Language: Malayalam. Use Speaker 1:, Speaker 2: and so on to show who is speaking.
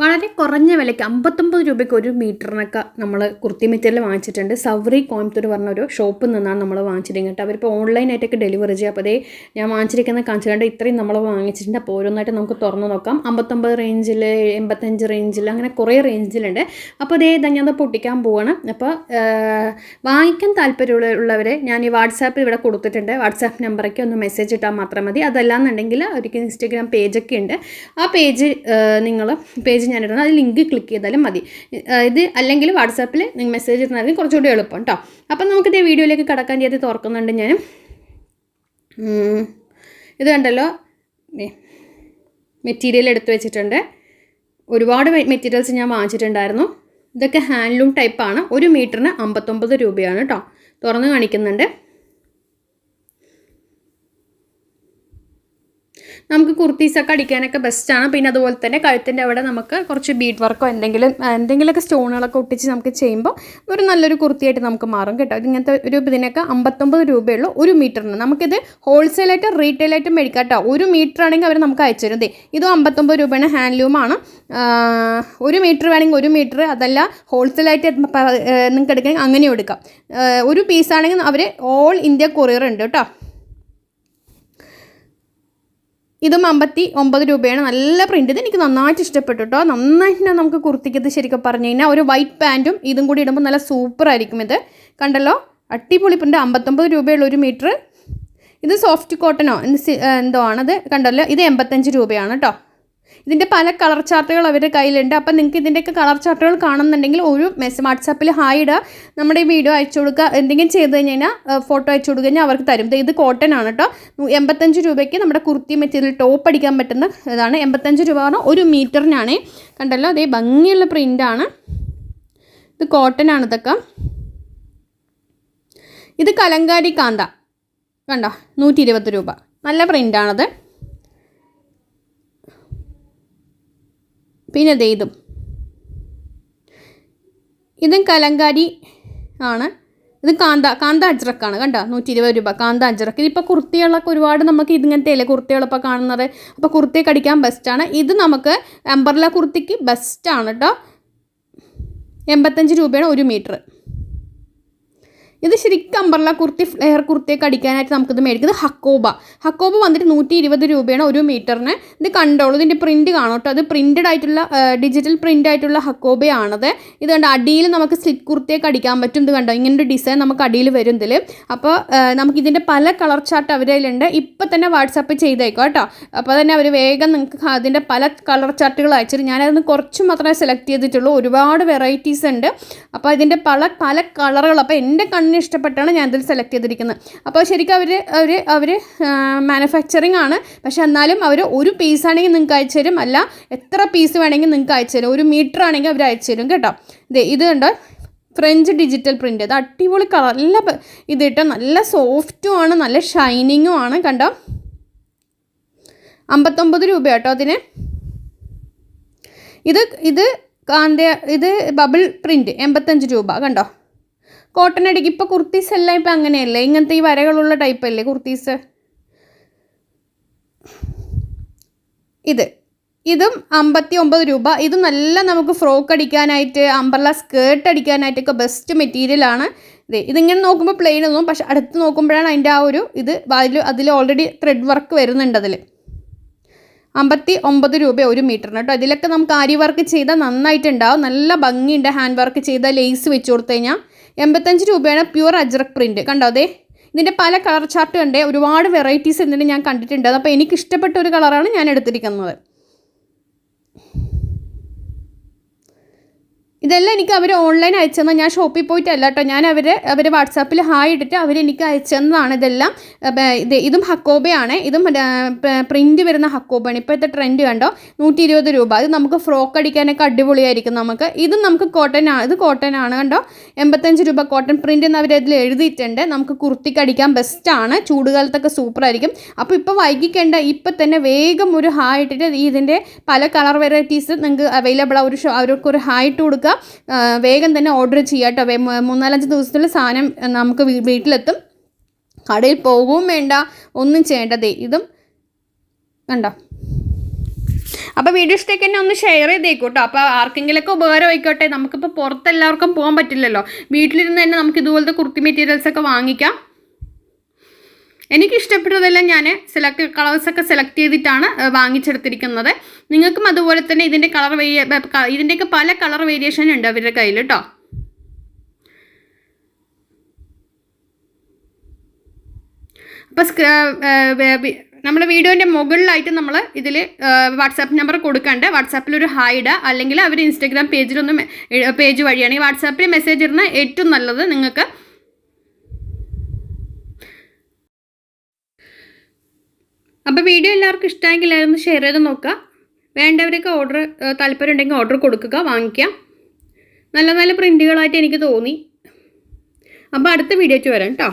Speaker 1: വളരെ കുറഞ്ഞ വിലയ്ക്ക് അമ്പത്തൊമ്പത് രൂപയ്ക്ക് ഒരു മീറ്ററിനൊക്കെ നമ്മൾ കുർത്തി മെറ്റീരിയൽ വാങ്ങിച്ചിട്ടുണ്ട്. സവറി കോയമ്പത്തൂർ പറഞ്ഞ ഒരു ഷോപ്പിൽ നിന്നാണ് നമ്മൾ വാങ്ങിച്ചിരിക്കുന്നത് കേട്ടോ. അവരിപ്പോൾ ഓൺലൈനായിട്ടൊക്കെ ഡെലിവറി ചെയ്യുക അപ്പോൾ അതേ ഞാൻ വാങ്ങിച്ചിരിക്കുന്ന കാണിച്ചിട്ടുണ്ട് ഇത്രയും നമ്മൾ വാങ്ങിച്ചിട്ടുണ്ട്. അപ്പോൾ ഓരോന്നായിട്ട് നമുക്ക് തുറന്ന് നോക്കാം. അമ്പത്തൊമ്പത് റേഞ്ചിൽ എൺപത്തഞ്ച് റേഞ്ചിൽ അങ്ങനെ കുറേ റേഞ്ചിലുണ്ട്. അപ്പോൾ അതേ ഇതാ ഞാൻ പൊട്ടിക്കാൻ പോവാണ്. അപ്പോൾ വാങ്ങിക്കാൻ താല്പര്യമുള്ളവരെ ഞാൻ ഈ വാട്സാപ്പിൽ ഇവിടെ കൊടുത്തിട്ടുണ്ട്. വാട്സാപ്പ് നമ്പറൊക്കെ ഒന്ന് മെസ്സേജ് ഇട്ടാൽ മാത്രം മതി. അതല്ലാന്നുണ്ടെങ്കിൽ അവർക്ക് ഇൻസ്റ്റഗ്രാം പേജൊക്കെ ഉണ്ട്. ആ പേജ് നിങ്ങൾ പേജ് ഞാനിടുന്നത്. അത് ലിങ്ക് ക്ലിക്ക് ചെയ്താലും മതി. ഇത് അല്ലെങ്കിൽ വാട്സാപ്പിൽ നിങ്ങൾ മെസ്സേജ് ഇടുന്നതായിരിക്കും കുറച്ചുകൂടി എളുപ്പം കേട്ടോ അപ്പം നമുക്കിത് വീഡിയോയിലേക്ക് കടക്കാൻ ചെയ്ത് തുറക്കുന്നുണ്ട് ഞാൻ ഇത് കണ്ടല്ലോ. മെറ്റീരിയൽ എടുത്ത് വെച്ചിട്ടുണ്ട്. ഒരുപാട് മെറ്റീരിയൽസ് ഞാൻ വാങ്ങിച്ചിട്ടുണ്ടായിരുന്നു. ഇതൊക്കെ ഹാൻഡ്ലൂം ടൈപ്പാണ് ഒരു മീറ്ററിന് അമ്പത്തൊമ്പത് രൂപയാണ് കേട്ടോ തുറന്ന് കാണിക്കുന്നുണ്ട്. നമുക്ക് കുർത്തീസൊക്കെ അടിക്കാനൊക്കെ ബെസ്റ്റാണ് പിന്നെ അതുപോലെ തന്നെ കഴുത്തിന്റെ അവിടെ നമുക്ക് കുറച്ച് ബീഡ് വർക്കോ എന്തെങ്കിലും എന്തെങ്കിലുമൊക്കെ സ്റ്റോണുകളൊക്കെ ഒട്ടിച്ച് നമുക്ക് ചെയ്യുമ്പോൾ ഒരു നല്ലൊരു കുർത്തിയായിട്ട് നമുക്ക് മാറും കേട്ടോ. ഇങ്ങനത്തെ ഒരു ഇതിനൊക്കെ അമ്പത്തൊമ്പത് രൂപയുള്ളൂ ഒരു മീറ്ററിന് നമുക്കിത് ഹോൾസെയിലായിട്ട് റീറ്റെയിലായിട്ട് മേടിക്കാം കേട്ടോ. ഒരു മീറ്റർ ആണെങ്കിൽ അവർ നമുക്ക് അയച്ചു തരും. ഇതും അമ്പത്തൊമ്പത് രൂപയാണ് ഹാൻഡ്ലൂമാണ് ഒരു മീറ്റർ വേണമെങ്കിൽ ഒരു മീറ്റർ അതല്ല ഹോൾസെയിലായിട്ട് നിങ്ങൾക്ക് എടുക്കണമെങ്കിൽ അങ്ങനെയും എടുക്കാം. ഒരു പീസാണെങ്കിൽ അവർ ഓൾ ഇന്ത്യ കൊറിയർ ഉണ്ട് കേട്ടോ. ഇതും അമ്പത്തി ഒമ്പത് രൂപയാണ്. നല്ല പ്രിന്റ് ഇത് എനിക്ക് നന്നായിട്ട് ഇഷ്ടപ്പെട്ടു കേട്ടോ നന്നായിട്ട് നമുക്ക് കുർത്തിക്ക് ഇത് ശരിക്കും പറഞ്ഞു കഴിഞ്ഞാൽ ഒരു വൈറ്റ് പാന്റും ഇതും കൂടി ഇടുമ്പോൾ നല്ല സൂപ്പർ ആയിരിക്കും ഇത്. കണ്ടല്ലോ? അടിപൊളി പ്രിന്റ് അമ്പത്തൊമ്പത് രൂപയുള്ള ഒരു മീറ്റർ ഇത് സോഫ്റ്റ് കോട്ടനോ എന്തോ ആണത്? കണ്ടല്ലോ? ഇത് എൺപത്തഞ്ച് രൂപയാണ് കേട്ടോ ഇതിന്റെ പല കളർ ചാർട്ടുകൾ അവരുടെ കയ്യിലുണ്ട്. അപ്പം നിങ്ങൾക്ക് ഇതിന്റെയൊക്കെ കളർ ചാർട്ടുകൾ കാണുന്നുണ്ടെങ്കിൽ ഒരു മെസ്സ് വാട്സാപ്പിൽ ഹായ് ഇടുക നമ്മുടെ വീഡിയോ അയച്ചു കൊടുക്കുക. എന്തെങ്കിലും ചെയ്ത് കഴിഞ്ഞ് കഴിഞ്ഞാൽ ഫോട്ടോ അയച്ചു കൊടുക്കുക അവർക്ക് തരും. ഇത് കോട്ടൺ ആണ് കേട്ടോ. എൺപത്തഞ്ച് രൂപയ്ക്ക് നമ്മുടെ കുർത്തി മെറ്റീരിയൽ ടോപ്പ് അടിക്കാൻ പറ്റുന്ന ഇതാണ്. എൺപത്തഞ്ച് രൂപ പറഞ്ഞാൽ ഒരു മീറ്ററിനാണ്. കണ്ടല്ലോ അതേ ഭംഗിയുള്ള പ്രിന്റാണ് ഇത് കോട്ടൺ ആണ് ഇതൊക്കെ. ഇത് കലങ്കാരി കാന്ത. കണ്ടോ? നൂറ്റി ഇരുപത് രൂപ. നല്ല പ്രിന്റാണത് പിന്നെ ദേ ഇതും. ഇതും കലങ്കാരി ആണ്. ഇത് കാന്ത കാന്ത അജ്രക്കാണ് കണ്ടോ? നൂറ്റി ഇരുപത് രൂപ. കാന്ത അജ്രക്ക്. ഇതിപ്പോൾ കുർത്തികളൊക്കെ ഒരുപാട് നമുക്ക് ഇതിങ്ങനത്തെ അല്ലേ കുർത്തികളിപ്പോൾ കാണുന്നത്? അപ്പോൾ കുർത്തിയൊക്കെ അടിക്കാൻ ബെസ്റ്റാണ് ഇത് നമുക്ക് എംബർല കുർത്തിക്ക് ബെസ്റ്റാണ് കേട്ടോ എൺപത്തഞ്ച് രൂപയാണ് ഒരു മീറ്റർ ഇത് ശരിക്കും അമ്പർല കുർത്തി ഫ്ലെയർ കുർത്തിയൊക്കെ അടിക്കാനായിട്ട് നമുക്കിത് മേടിക്കുന്നത് ഹക്കോബ. ഹക്കോബ വന്നിട്ട് നൂറ്റി ഇരുപത് രൂപയാണ് ഒരു മീറ്ററിന്. ഇത് കണ്ടോളൂ ഇതിന്റെ പ്രിന്റ് കാണും കേട്ടോ. അത് പ്രിന്റഡ് ആയിട്ടുള്ള ഡിജിറ്റൽ പ്രിന്റ് ആയിട്ടുള്ള ഹക്കോബയാണത്. ഇത് കണ്ടോ അടിയിൽ നമുക്ക് സ്ലിറ്റ് കുർത്തിയൊക്കെ അടിക്കാൻ പറ്റും. ഇത് കണ്ടോ ഇങ്ങനൊരു ഡിസൈൻ നമുക്ക് അടിയിൽ വരും ഇതിൽ അപ്പോൾ നമുക്കിതിന്റെ പല കളർ ചാർട്ട് അവരതിലുണ്ട്. ഇപ്പം തന്നെ വാട്സാപ്പ് ചെയ്തേക്കോ കേട്ടോ. അപ്പോൾ തന്നെ അവർ വേഗം നിങ്ങൾക്ക് അതിന്റെ പല കളർ ചാർട്ടുകൾ അയച്ചിട്ട് ഞാനതിന് കുറച്ച് മാത്രമേ സെലക്ട് ചെയ്തിട്ടുള്ളൂ. ഒരുപാട് വെറൈറ്റീസ് ഉണ്ട്. അപ്പോൾ ഇതിന്റെ പല പല കളറുകൾ അപ്പോൾ എന്റെ കണ്ണിന് ഇഷ്ടപ്പെട്ടാണ് ഞാൻ സെലക്ട് ചെയ്തിരിക്കുന്നത്. അപ്പോൾ ശരിക്കും അവർ അവർ അവർ മാനുഫാക്ചറിങ് ആണ്. പക്ഷേ എന്നാലും അവർ ഒരു പീസ് ആണെങ്കിൽ നിങ്ങൾക്ക് അയച്ചു തരും. അല്ല എത്ര പീസ് വേണമെങ്കിൽ നിങ്ങൾക്ക് അയച്ചു തരും. ഒരു മീറ്റർ ആണെങ്കിൽ അവർ അയച്ചു തരും കേട്ടോ. ഇത് ഇത് കണ്ടോ? ഫ്രഞ്ച് ഡിജിറ്റൽ പ്രിന്റ് അത് അടിപൊളി കളർ നല്ല ഇതിട്ട് നല്ല സോഫ്റ്റും ആണ് നല്ല ഷൈനിങ്ങും ആണ്. കണ്ടോ? അമ്പത്തൊമ്പത് രൂപ കേട്ടോ അതിന്. ഇത് ഇത് കാന്ത ഇത് ബബിൾ പ്രിന്റ് എൺപത്തഞ്ച് രൂപ. കണ്ടോ? കോട്ടൺ അടിക്ക് ഇപ്പോൾ കുർത്തീസ് എല്ലാം ഇപ്പം അങ്ങനെയല്ലേ? ഇങ്ങനത്തെ ഈ വരകളുള്ള ടൈപ്പ് അല്ലേ കുർത്തീസ്? ഇത്. ഇതും അമ്പത്തി ഒമ്പത് രൂപ. ഇത് നല്ല നമുക്ക് ഫ്രോക്ക് അടിക്കാനായിട്ട് അമ്പർല സ്കേർട്ട് അടിക്കാനായിട്ടൊക്കെ ബെസ്റ്റ് മെറ്റീരിയലാണ് ഇത് ഇതിങ്ങനെ നോക്കുമ്പോൾ പ്ലെയിൻ ഒന്നും പക്ഷെ അടുത്ത് നോക്കുമ്പോഴാണ് അതിന്റെ ആ ഒരു ഇത് അതിൽ അതിൽ ഓൾറെഡി ത്രെഡ് വർക്ക് വരുന്നുണ്ട് അതിൽ അമ്പത്തി ഒമ്പത് രൂപ ഒരു മീറ്ററിന് കേട്ടോ. ഇതിലൊക്കെ നമുക്ക് ആരി വർക്ക് ചെയ്താൽ നന്നായിട്ടുണ്ടാവും. നല്ല ഭംഗിയുണ്ട് ഹാൻഡ് വർക്ക് ചെയ്താൽ ലേസ് വെച്ച് കൊടുത്തു കഴിഞ്ഞാൽ. എൺപത്തഞ്ച് രൂപയാണ് പ്യുവർ അജ്രക് പ്രിന്റ് കണ്ടോ അതെ? ഇതിന്റെ പല കളർ ചാർട്ട് ഉണ്ട് ഒരുപാട് വെറൈറ്റീസ് ഇതിന് ഞാൻ കണ്ടിട്ടുണ്ട്. അപ്പോൾ എനിക്ക് ഇഷ്ടപ്പെട്ട ഒരു കളറാണ് ഞാൻ എടുത്തിരിക്കുന്നത്. ഇതെല്ലാം എനിക്ക് അവർ ഓൺലൈൻ അയച്ചെന്നാൽ ഞാൻ ഷോപ്പിൽ പോയിട്ടല്ല കേട്ടോ ഞാൻ അവരെ അവർ വാട്സാപ്പിൽ ഹായ് ഇട്ടിട്ട് അവരെനിക്ക് അയച്ചെന്നതാണ് ഇതെല്ലാം. ഇത് ഇതും ഹക്കോബയാണ്. ഇതും പ്രിന്റ് വരുന്ന ഹക്കോബയാണ് ഇപ്പോഴത്തെ ട്രെൻഡ് കണ്ടോ? നൂറ്റി ഇരുപത് രൂപ. ഇത് നമുക്ക് ഫ്രോക്ക് അടിക്കാനൊക്കെ അടിപൊളിയായിരിക്കും നമുക്ക്. ഇതും നമുക്ക് കോട്ടൺ ആണ് ഇത് കോട്ടൺ ആണ് കണ്ടോ? എൺപത്തഞ്ച് രൂപ കോട്ടൺ പ്രിന്റ് എന്ന് അവരതിൽ എഴുതിയിട്ടുണ്ട്. നമുക്ക് കുർത്തിക്ക് അടിക്കാൻ ബെസ്റ്റാണ് ചൂടുകാലത്തൊക്കെ സൂപ്പറായിരിക്കും അപ്പോൾ ഇപ്പോൾ വൈകിക്കേണ്ട ഇപ്പം തന്നെ വേഗം ഒരു ഹായ് ഇട്ടിട്ട് ഇതിന്റെ പല കളർ വെറൈറ്റീസ് നിങ്ങൾക്ക് അവൈലബിൾ ആ ഒരു ഷോ അവർക്കൊരു ഹായ് ഇട്ട് കൊടുക്കുക. വേഗം തന്നെ ഓർഡർ ചെയ്യുക കേട്ടോ മൂന്നാലഞ്ച് ദിവസത്തിൽ സാധനം നമുക്ക് വീട്ടിലെത്തും. കടയിൽ പോകുകയും വേണ്ട ഒന്നും ചെയ്യേണ്ടതേ ഇതും കണ്ടോ? അപ്പോൾ വീഡിയോ ഇഷ്ടമൊക്കെ തന്നെ ഒന്ന് ഷെയർ ചെയ്തേക്കും കേട്ടോ അപ്പോൾ ആർക്കെങ്കിലുമൊക്കെ ഉപകാരം ആയിക്കോട്ടെ നമുക്കിപ്പോൾ പുറത്ത് എല്ലാവർക്കും പോകാൻ പറ്റില്ലല്ലോ. വീട്ടിലിരുന്ന് തന്നെ നമുക്ക് ഇതുപോലത്തെ കുർത്തി മെറ്റീരിയൽസ് ഒക്കെ വാങ്ങിക്കാം. എനിക്ക് ഇഷ്ടപ്പെട്ടതെല്ലാം ഞാൻ സെലക്ട് കളേഴ്സൊക്കെ സെലക്ട് ചെയ്തിട്ടാണ് വാങ്ങിച്ചെടുത്തിരിക്കുന്നത്. നിങ്ങൾക്കും അതുപോലെ തന്നെ ഇതിന്റെ കളർ വേരിയ ഇതിന്റെയൊക്കെ പല കളർ വേരിയേഷൻ ഉണ്ട് അവരുടെ കയ്യിൽ കേട്ടോ അപ്പോൾ നമ്മുടെ വീഡിയോന്റെ മുകളിലായിട്ട് നമ്മൾ ഇതിൽ വാട്സാപ്പ് നമ്പർ കൊടുക്കാണ്ട് വാട്സാപ്പിൽ ഒരു ഹായ് ഇടുക അല്ലെങ്കിൽ അവർ ഇൻസ്റ്റാഗ്രാം പേജിലൊന്ന് പേജ് വഴിയാണെങ്കിൽ വാട്സാപ്പിൽ മെസ്സേജ് ഇടുന്ന ഏറ്റവും നല്ലത് നിങ്ങൾക്ക് അപ്പോൾ വീഡിയോ എല്ലാവർക്കും ഇഷ്ടമെങ്കിൽ എല്ലാവരും ഷെയർ ചെയ്ത് നോക്കുക. വേണ്ടവരൊക്കെ ഓർഡർ താല്പര്യം ഉണ്ടെങ്കിൽ ഓർഡർ കൊടുക്കുക വാങ്ങിക്കാം. നല്ല നല്ല പ്രിന്റുകളായിട്ട് എനിക്ക് തോന്നി. അപ്പോൾ അടുത്ത വീഡിയോയ്ക്ക് വരാം കേട്ടോ